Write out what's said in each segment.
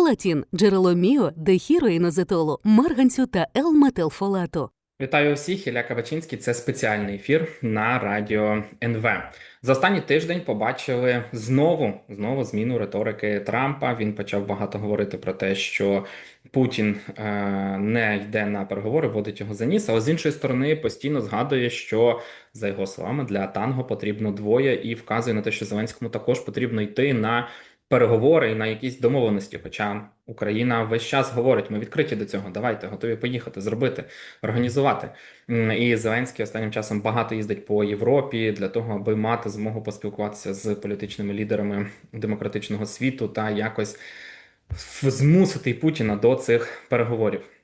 Фолатін – джерело міо, дехіроїнозетолу, марганцю та Л-метилфолату. Вітаю всіх, Ілля Кавачинський. Це спеціальний ефір на радіо НВ. За останній тиждень побачили знову знову зміну риторики Трампа. Він почав багато говорити про те, що Путін е, не йде на переговори, водить його за ніс. Але з іншої сторони постійно згадує, що за його словами для танго потрібно двоє, і вказує на те, що Зеленському також потрібно йти на переговори і на якісь домовленості. Хоча Україна весь час говорить: ми відкриті до цього. Давайте готові поїхати, зробити, організувати. І Зеленський останнім часом багато їздить по Європі для того, аби мати змогу поспілкуватися з політичними лідерами демократичного світу та якось змусити Путіна до цих переговорів.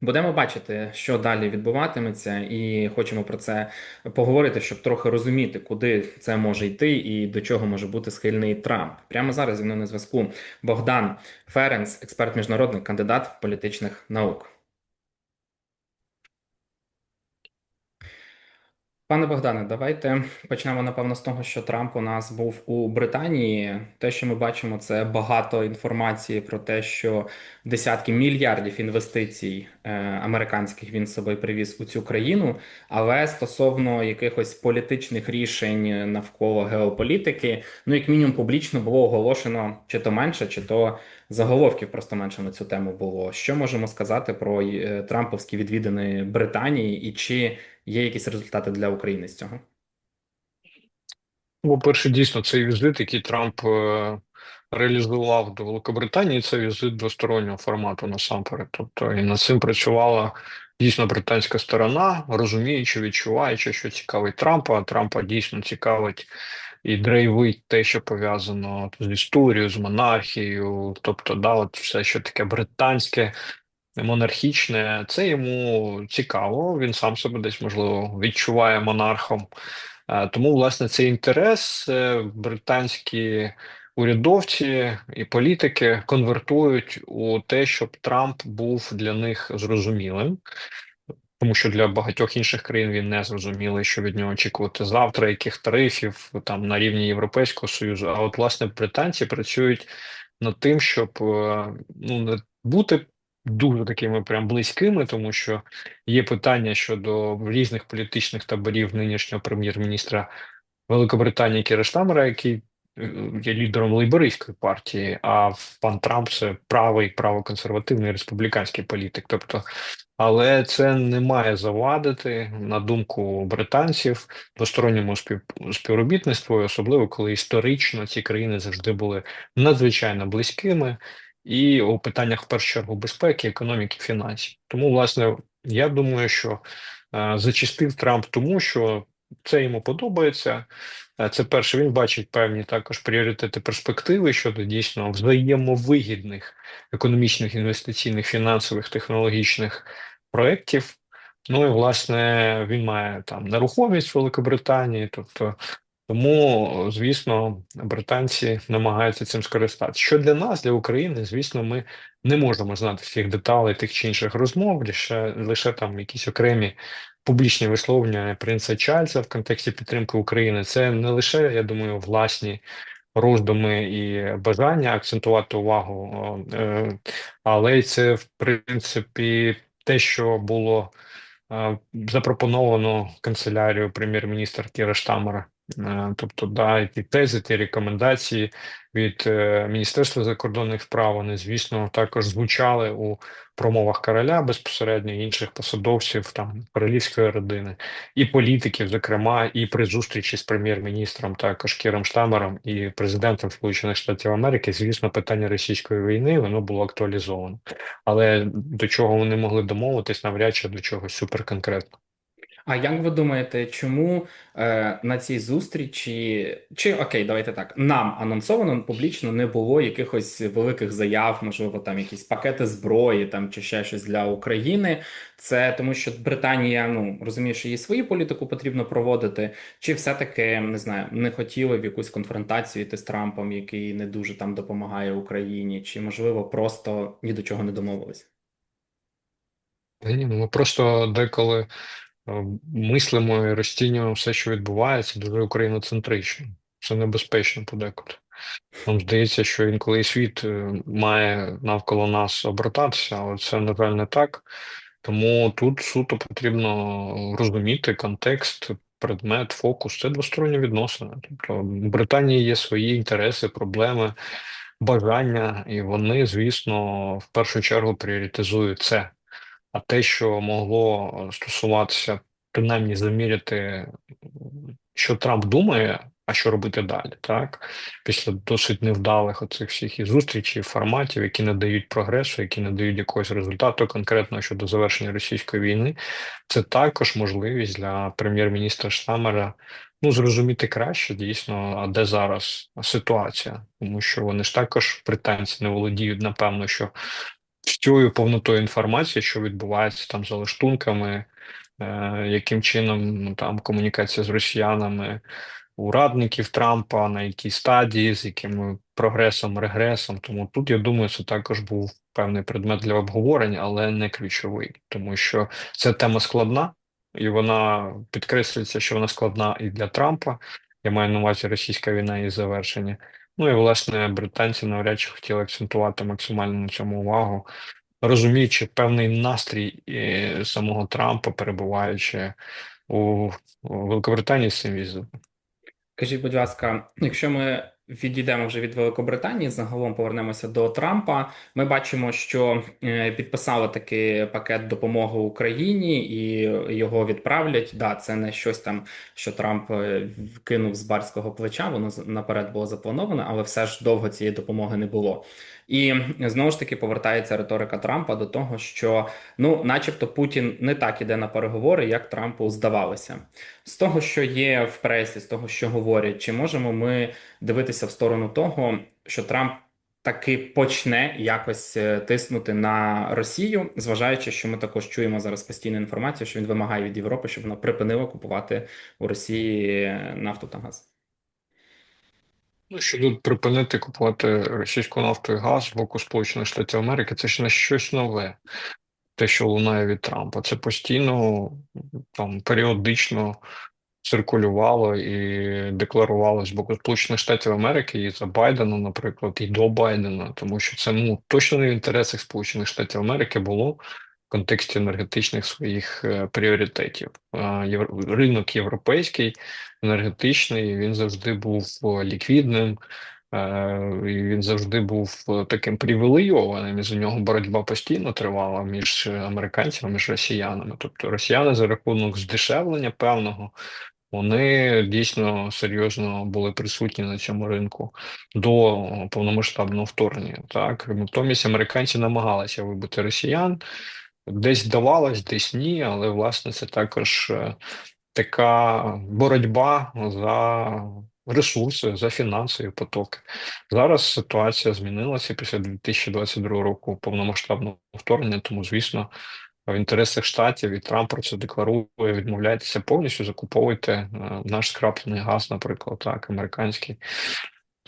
Будемо бачити, що далі відбуватиметься, і хочемо про це поговорити, щоб трохи розуміти, куди це може йти і до чого може бути схильний Трамп. Прямо зараз зі мною на зв'язку Богдан Ференс, експерт міжнародний кандидат політичних наук. Пане Богдане, давайте почнемо напевно з того, що Трамп у нас був у Британії. Те, що ми бачимо, це багато інформації про те, що десятки мільярдів інвестицій е, американських він з собою привіз у цю країну. Але стосовно якихось політичних рішень навколо геополітики, ну як мінімум публічно було оголошено чи то менше, чи то заголовків просто менше на цю тему було. Що можемо сказати про е, трамповські відвідини Британії і чи є якісь результати для України з цього? Ну, По-перше, дійсно, цей візит, який Трамп е, реалізував до Великобританії, це візит двостороннього формату насамперед. Тобто і над цим працювала дійсно британська сторона, розуміючи, відчуваючи, що цікавить Трампа. Трампа дійсно цікавить і драйвить те, що пов'язано з історією, з монархією, тобто, да, от все, що таке британське. Монархічне, це йому цікаво. Він сам себе десь можливо відчуває монархом. Тому, власне, цей інтерес е, британські урядовці і політики конвертують у те, щоб Трамп був для них зрозумілим, тому що для багатьох інших країн він не зрозумілий, що від нього очікувати завтра, яких тарифів там на рівні Європейського Союзу. А от, власне, британці працюють над тим, щоб е, ну, бути дуже такими прям близькими, тому що є питання щодо різних політичних таборів нинішнього прем'єр-міністра Великобританії Кіра Штамера, який е, є лідером лейбористської партії, а пан Трамп це правий, правоконсервативний республіканський політик. Тобто, але це не має завадити, на думку британців, двосторонньому спів... співробітництву, особливо коли історично ці країни завжди були надзвичайно близькими. І у питаннях в першу чергу безпеки, економіки, фінансів. Тому, власне, я думаю, що е, зачастив Трамп тому, що це йому подобається. Е, Це перше, він бачить певні також пріоритети перспективи щодо дійсно взаємовигідних економічних, інвестиційних, фінансових, технологічних проєктів. Ну і власне він має там нерухомість в Великобританії, тобто. Тому, звісно, британці намагаються цим скористатися. Що для нас, для України, звісно, ми не можемо знати всіх деталей тих чи інших розмов, лише лише там якісь окремі публічні висловлення принца Чарльза в контексті підтримки України. Це не лише, я думаю, власні роздуми і бажання акцентувати увагу, е, але й це, в принципі, те, що було е, запропоновано канцелярією прем'єр-міністра Кіра Штамера. Е, Тобто, да, ті тези, ті рекомендації від е, Міністерства закордонних справ, вони, звісно, також звучали у промовах короля безпосередньо інших посадовців там королівської родини і політиків, зокрема, і при зустрічі з прем'єр-міністром також Кіром Штамером і президентом Сполучених Штатів Америки, звісно, питання російської війни воно було актуалізовано. Але до чого вони могли домовитись, навряд чи до чогось суперконкретного. А як ви думаєте, чому е, на цій зустрічі, чи окей, давайте так, нам анонсовано публічно не було якихось великих заяв, можливо, там якісь пакети зброї там чи ще щось для України? Це тому, що Британія ну розуміє, що їй свою політику потрібно проводити, чи все-таки не знаю, не хотіли в якусь конфронтацію йти з Трампом, який не дуже там допомагає Україні, чи можливо просто ні до чого не домовились? Ні, ну ми просто деколи мислимо і розцінюємо все, що відбувається, дуже україноцентрично. Це небезпечно подекуди. Нам здається, що інколи світ е, має навколо нас обертатися, але це, на жаль, не так. Тому тут суто потрібно розуміти контекст, предмет, фокус. Це двосторонні відносини. Тобто в Британії є свої інтереси, проблеми, бажання, і вони, звісно, в першу чергу пріоритизують це. А те, що могло стосуватися, принаймні заміряти, що Трамп думає, а що робити далі, так? Після досить невдалих оцих всіх і зустрічей, форматів, які не дають прогресу, які не дають якогось результату конкретно щодо завершення російської війни, це також можливість для прем'єр-міністра Штамера ну, зрозуміти краще дійсно, а де зараз ситуація, тому що вони ж також британці не володіють, напевно, що всю повнотою інформації, що відбувається там за лаштунками, е, яким чином ну, там комунікація з росіянами, у радників Трампа, на якій стадії, з яким прогресом, регресом. Тому тут, я думаю, це також був певний предмет для обговорення, але не ключовий, тому що ця тема складна, і вона підкреслюється, що вона складна і для Трампа. Я маю на увазі російська війна і завершення. Ну і власне британці навряд чи хотіли акцентувати максимально на цьому увагу, розуміючи певний настрій е, самого Трампа, перебуваючи у, Великобританії з цим візитом. Кажіть, будь ласка, якщо ми відійдемо вже від Великобританії, загалом повернемося до Трампа. Ми бачимо, що е, підписали такий пакет допомоги Україні і його відправлять. Да, це не щось там, що Трамп е, кинув з барського плеча. Воно наперед було заплановано, але все ж довго цієї допомоги не було. І знову ж таки повертається риторика Трампа до того, що ну, начебто, Путін не так іде на переговори, як Трампу здавалося. З того, що є в пресі, з того, що говорять, чи можемо ми дивитися в сторону того, що Трамп таки почне якось е, тиснути на Росію, зважаючи, що ми також чуємо зараз постійну інформацію, що він вимагає від Європи, щоб вона припинила купувати у Росії е, нафту та газ. Ну, щодо припинити купувати російську нафту і газ з боку Сполучених Штатів Америки, це ж не щось нове, те, що лунає від Трампа. Це постійно там періодично циркулювало і декларувалось з боку Сполучених Штатів Америки і за Байдена, наприклад, і до Байдена, тому що це ну точно не в інтересах Сполучених Штатів Америки було контексті енергетичних своїх е, пріоритетів. Ринок європейський, енергетичний, він завжди був е, ліквідним. Е, Він завжди був таким привілейованим, і за нього боротьба постійно тривала між американцями, між росіянами. Тобто росіяни за рахунок здешевлення певного вони дійсно серйозно були присутні на цьому ринку до повномасштабного вторгнення. Так натомість американці намагалися вибити росіян, десь вдавалось, десь ні, але власне це також е, така боротьба за ресурси, за фінансові потоки. Зараз ситуація змінилася після 2022 року повномасштабного вторгнення, тому звісно. В інтересах штатів і Трамп про це декларує, відмовляйтеся повністю закуповуйте е, наш скраплений газ, наприклад, так, американський.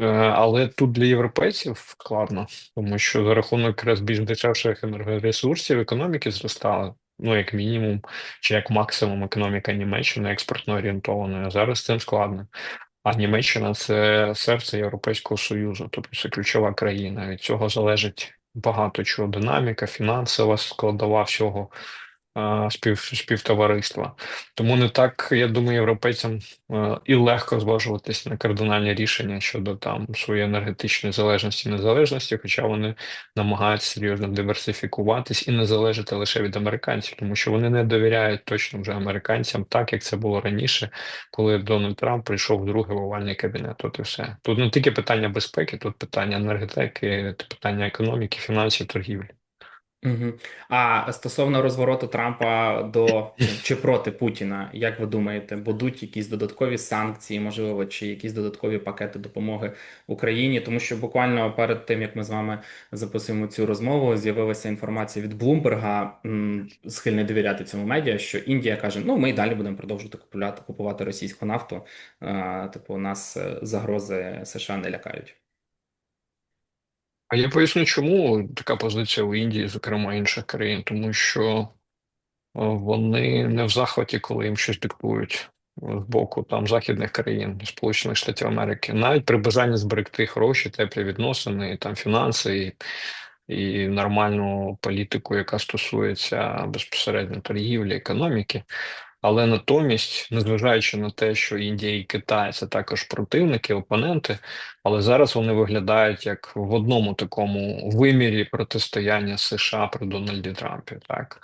Е, Але тут для європейців складно, тому що за рахунок якраз більш дешевших енергоресурсів економіки зростали. Ну, як мінімум, чи як максимум економіка Німеччини експортно орієнтована. Зараз цим складно. А Німеччина це серце Європейського Союзу, тобто це ключова країна. Від цього залежить багато чого. Динаміка, фінансова складова всього спів, співтовариства. Тому не так, я думаю, європейцям і легко зважуватись на кардинальні рішення щодо там своєї енергетичної залежності незалежності, хоча вони намагаються серйозно диверсифікуватись і не залежати лише від американців, тому що вони не довіряють точно вже американцям, так як це було раніше, коли Дональд Трамп прийшов в другий овальний кабінет. От і все. Тут не тільки питання безпеки, тут питання енергетики, питання економіки, фінансів, торгівлі. Угу. А стосовно розвороту Трампа до чи проти Путіна, як ви думаєте, будуть якісь додаткові санкції, можливо, чи якісь додаткові пакети допомоги Україні? Тому що буквально перед тим як ми з вами записуємо цю розмову, з'явилася інформація від Блумберга, схильний довіряти цьому медіа, що Індія каже: ну ми й далі будемо продовжувати купувати купувати російську нафту. Типу, нас е, загрози США не лякають. А я поясню, чому така позиція у Індії, зокрема інших країн, тому що е, вони не в захваті, коли їм щось диктують. з боку там західних країн Сполучених Штатів Америки, навіть при бажанні зберегти гроші, теплі відносини, і там фінанси і, і нормальну політику, яка стосується безпосередньо торгівлі, економіки. Але натомість, незважаючи на те, що Індія і Китай це також противники, опоненти, але зараз вони виглядають як в одному такому вимірі протистояння США при Дональді Трампі. Так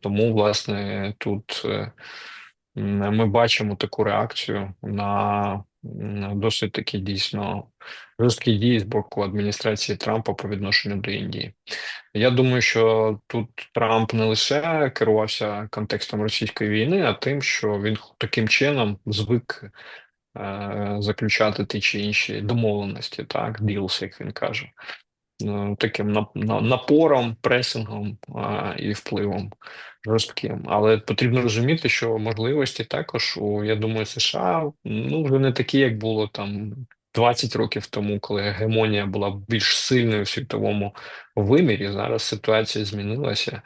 тому, власне, тут е, ми бачимо таку реакцію на досить такі дійсно жорсткі дії з боку адміністрації Трампа по відношенню до Індії. Я думаю, що тут Трамп не лише керувався контекстом російської війни, а тим, що він таким чином звик е, заключати ті чи інші домовленості, так, ділс, як він каже, таким на, на, напором, пресингом е, і впливом жорстким. Але потрібно розуміти, що можливості також у, я думаю, США ну вже не такі, як було там 20 років тому, коли гегемонія була більш сильною в світовому вимірі. Зараз ситуація змінилася,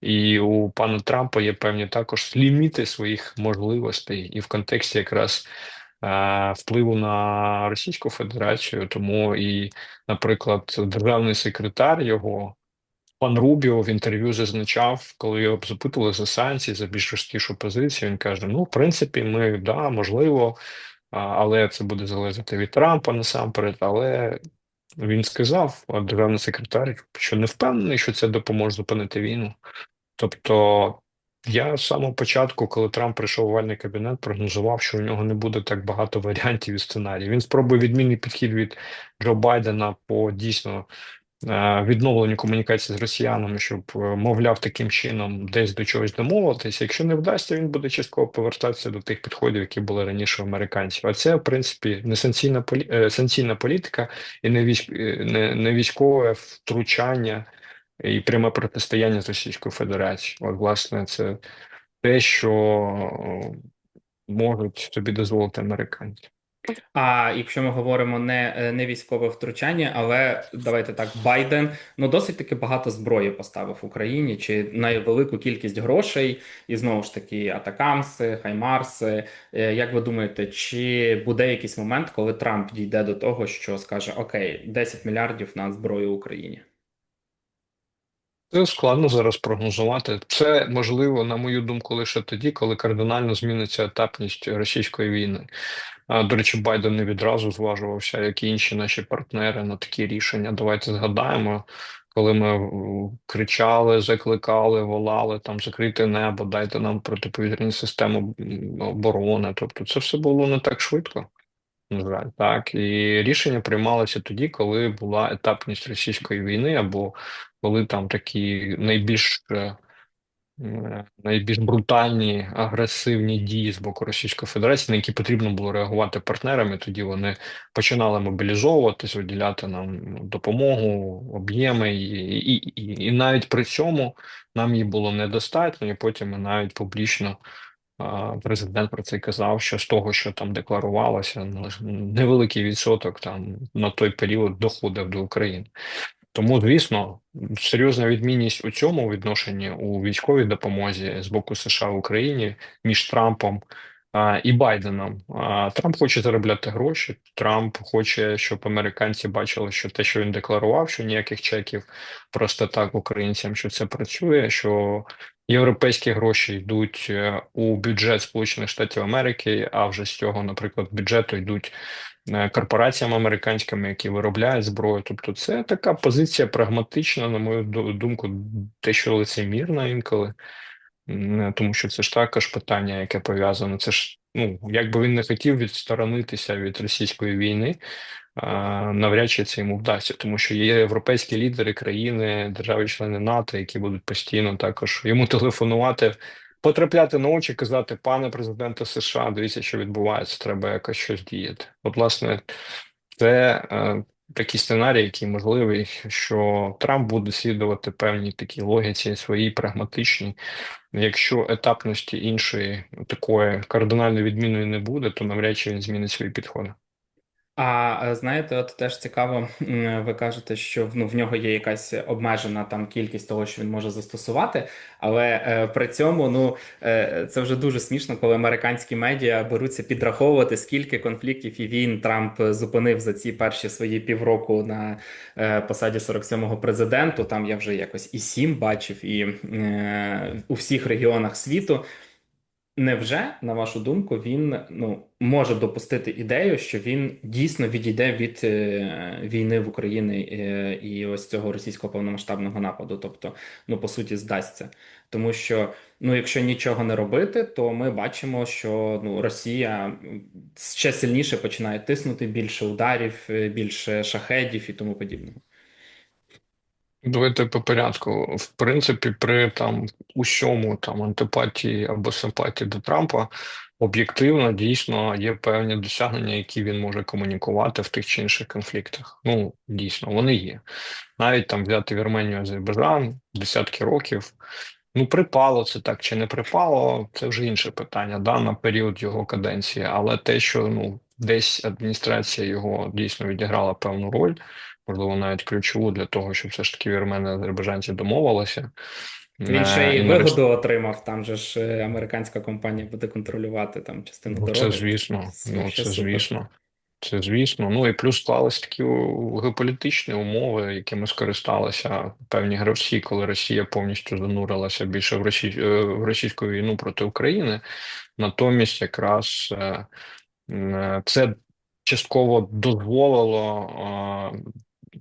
і у пана Трампа є певні також ліміти своїх можливостей, і в контексті якраз е, впливу на Російську Федерацію. Тому і, наприклад, державний секретар його. Пан Рубіо в інтерв'ю зазначав, коли його запитували за санкції, за більш жорсткішу позицію. Він каже: Ну, в принципі, ми да, можливо, але це буде залежати від Трампа насамперед. Але він сказав, державний секретар, що не впевнений, що це допоможе зупинити війну. Тобто, я з самого початку, коли Трамп прийшов у овальний кабінет, прогнозував, що у нього не буде так багато варіантів і сценаріїв. Він спробує відмінний підхід від Джо Байдена по дійсно е, відновленню комунікації з росіянами, щоб, е, мовляв, таким чином десь до чогось домовитися. Якщо не вдасться, він буде частково повертатися до тих підходів, які були раніше у американців. А це, в принципі, не полі... е, санкційна політика і не військ... не військове втручання і пряме протистояння з Російською Федерацією. От, власне, це те, що е, можуть собі дозволити американці. А якщо ми говоримо не, е, не військове втручання, але давайте так, Байден ну досить таки багато зброї поставив Україні, чи на велику кількість грошей, і знову ж таки Атакамси, Хаймарси. Е, Як ви думаєте, чи буде якийсь момент, коли Трамп дійде до того, що скаже: Окей, 10 мільярдів на зброю Україні? Це складно зараз прогнозувати. Це можливо, на мою думку, лише тоді, коли кардинально зміниться етапність російської війни. До речі, Байден не відразу зважувався, як і інші наші партнери на такі рішення. Давайте згадаємо, коли ми кричали, закликали, волали там закрити небо, дайте нам протиповітряні системи оборони. Тобто, це все було не так швидко. На жаль, так і рішення приймалося тоді, коли була етапність російської війни, або коли там такі найбільш е, найбільш брутальні агресивні дії з боку Російської Федерації, на які потрібно було реагувати партнерами. Тоді вони починали мобілізовуватись, виділяти нам допомогу, об'єми, і, і, і, і навіть при цьому нам її було недостатньо, і потім навіть публічно. Президент про це казав, що з того, що там декларувалося, невеликий відсоток там на той період доходив до України. Тому, звісно, серйозна відмінність у цьому відношенні у військовій допомозі з боку США в Україні між Трампом а, і Байденом. А, Трамп хоче заробляти гроші. Трамп хоче, щоб американці бачили, що те, що він декларував, що ніяких чеків просто так українцям, що це працює. що Європейські гроші йдуть е, у бюджет Сполучених Штатів Америки, а вже з цього, наприклад, бюджету йдуть е, корпораціям американським, які виробляють зброю. Тобто, це така позиція прагматична, на мою ду- думку, дещо лицемірна інколи, тому що це ж також питання, яке пов'язане. Це ж ну, якби він не хотів відсторонитися від російської війни. Навряд чи це йому вдасться, тому що є європейські лідери країни, держави-члени НАТО, які будуть постійно також йому телефонувати, потрапляти на очі, казати, пане президенте США, дивіться, що відбувається, треба якось щось діяти. От, власне, це е, такий сценарій, який можливий, що Трамп буде слідувати певній такій логіці своїй прагматичній. Якщо етапності іншої такої кардинально відмінної не буде, то навряд чи він змінить свої підходи. А е, знаєте, от теж цікаво, ви кажете, що ну, в нього є якась обмежена там кількість того, що він може застосувати, але е, при цьому ну е, це вже дуже смішно, коли американські медіа беруться підраховувати, скільки конфліктів і війн Трамп зупинив за ці перші свої півроку на е, посаді 47-го президенту. Там я вже якось і сім бачив, і е, у всіх регіонах світу. Невже, на вашу думку, він ну може допустити ідею, що він дійсно відійде від е, війни в Україні е, і ось цього російського повномасштабного нападу? Тобто, ну по суті, здасться, тому що ну, якщо нічого не робити, то ми бачимо, що ну Росія ще сильніше починає тиснути більше ударів, е, більше шахедів і тому подібного. Давайте по порядку. В принципі, при там усьому там антипатії або симпатії до Трампа об'єктивно дійсно є певні досягнення, які він може комунікувати в тих чи інших конфліктах. Ну, дійсно, вони є. Навіть там взяти Вірменію, Азербайджан десятки років. Ну, припало це так чи не припало, це вже інше питання, да, на період його каденції. Але те, що ну десь адміністрація його дійсно відіграла певну роль, можливо, навіть ключову для того, щоб все ж таки вірмени азербайджанці домовилися. Він ще Е, й і вигоду отримав. Там же ж е, американська компанія буде контролювати там частину Ну, це дороги. звісно, ну це звісно, це звісно. Ну і плюс склались такі геополітичні умови, якими скористалися певні гравці, коли Росія повністю занурилася більше в е, в російську війну проти України. Натомість, якраз це частково дозволило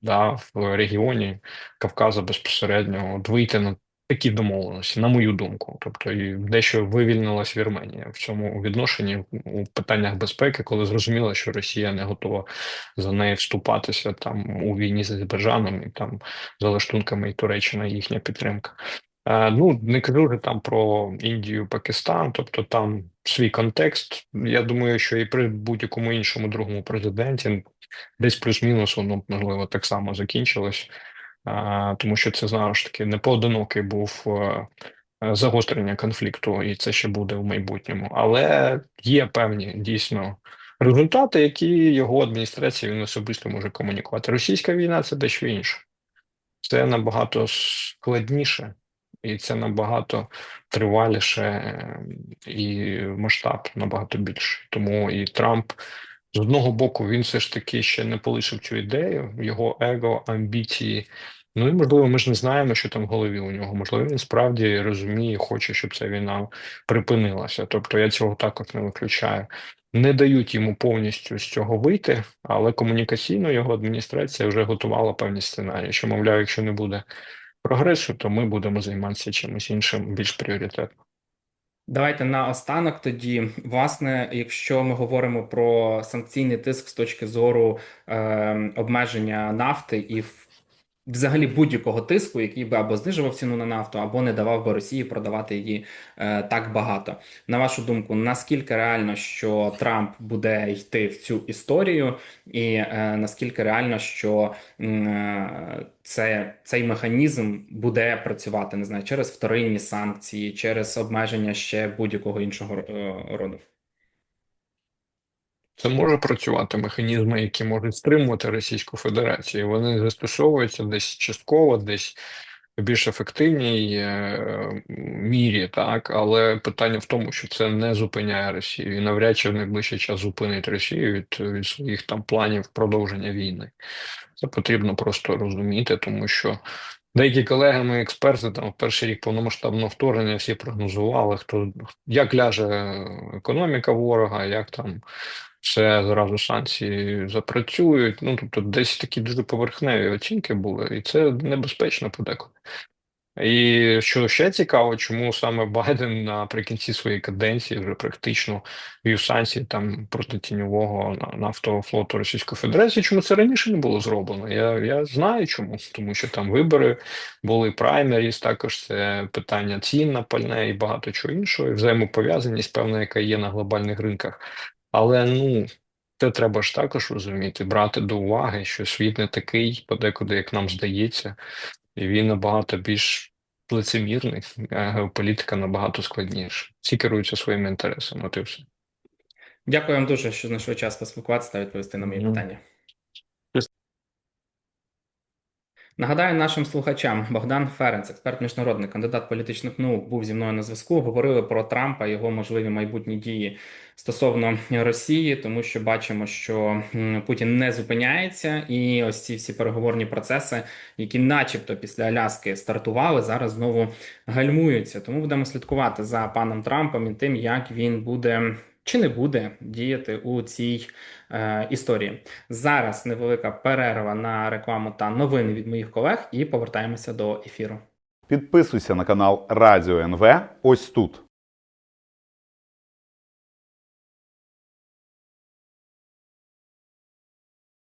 да, в регіоні Кавказу безпосередньо от вийти на такі домовленості, на мою думку. Тобто, і дещо вивільнилась Вірменія в цьому відношенні у питаннях безпеки, коли зрозуміло, що Росія не готова за неї вступатися там у війні з Азербайджаном і там за лаштунками і Туреччина їхня підтримка. Е, Ну, не кажу вже там про Індію, Пакистан, тобто там свій контекст. Я думаю, що і при будь-якому іншому другому президенті десь плюс-мінус воно можливо так само закінчилось, а, тому що це знову ж таки не поодинокий був е, е, загострення конфлікту, і це ще буде в майбутньому. Але є певні дійсно результати, які його адміністрація він особисто може комунікувати. Російська війна це дещо інше. Це набагато складніше, і це набагато триваліше, е, і масштаб набагато більший. Тому і Трамп з одного боку він все ж таки ще не полишив цю ідею, його его, амбіції. Ну і можливо, ми ж не знаємо, що там в голові у нього. Можливо, він справді розуміє, хоче, щоб ця війна припинилася. Тобто я цього також не виключаю. Не дають йому повністю з цього вийти, але комунікаційно його адміністрація вже готувала певні сценарії, що, мовляв, якщо не буде прогресу, то ми будемо займатися чимось іншим більш пріоритетним. Давайте на останок тоді, власне, якщо ми говоримо про санкційний тиск з точки зору е, обмеження нафти і взагалі будь-якого тиску, який би або знижував ціну на нафту, або не давав би Росії продавати її е, так багато. На вашу думку, наскільки реально, що Трамп буде йти в цю історію, і е, наскільки реально, що е, це, цей механізм буде працювати, не знаю, через вторинні санкції, через обмеження ще будь-якого іншого е, роду? Це може працювати механізми, які можуть стримувати Російську Федерацію. Вони застосовуються десь частково, десь в більш ефективній е, мірі, так але питання в тому, що це не зупиняє Росію і навряд чи в найближчий час зупинить Росію від, від своїх там планів продовження війни. Це потрібно просто розуміти, тому що деякі колеги, мої експерти, там в перший рік повномасштабного вторгнення всі прогнозували, хто як ляже економіка ворога, як там все зразу санкції запрацюють. Ну тобто, десь такі дуже поверхневі оцінки були, і це небезпечно подекуди. І що ще цікаво, чому саме Байден наприкінці своєї каденції вже практично ввів санкції там проти тіньового нафтового флоту Російської Федерації. Чому це раніше не було зроблено? Я, я знаю чому, тому що там вибори були праймеріс, також це питання цін на пальне і багато чого іншого, і взаємопов'язаність певна, яка є на глобальних ринках. Але ну. Це треба ж також розуміти, брати до уваги, що світ не такий, подекуди, як нам здається, і він набагато більш лицемірний, а геополітика набагато складніша. Всі керуються своїми інтересами, от і все. Дякую вам дуже, що знайшли час поспілкуватися та відповісти на мої Мгм. питання. Нагадаю нашим слухачам, Богдан Ференц, експерт міжнародний, кандидат політичних наук, був зі мною на зв'язку. Говорили про Трампа, його можливі майбутні дії стосовно Росії, тому що бачимо, що Путін не зупиняється, і ось ці всі переговорні процеси, які, начебто, після Аляски стартували, зараз знову гальмуються. Тому будемо слідкувати за паном Трампом і тим, як він буде чи не буде діяти у цій е, історії. Зараз невелика перерва на рекламу та новини від моїх колег, і повертаємося до ефіру. Підписуйся на канал Радіо НВ ось тут.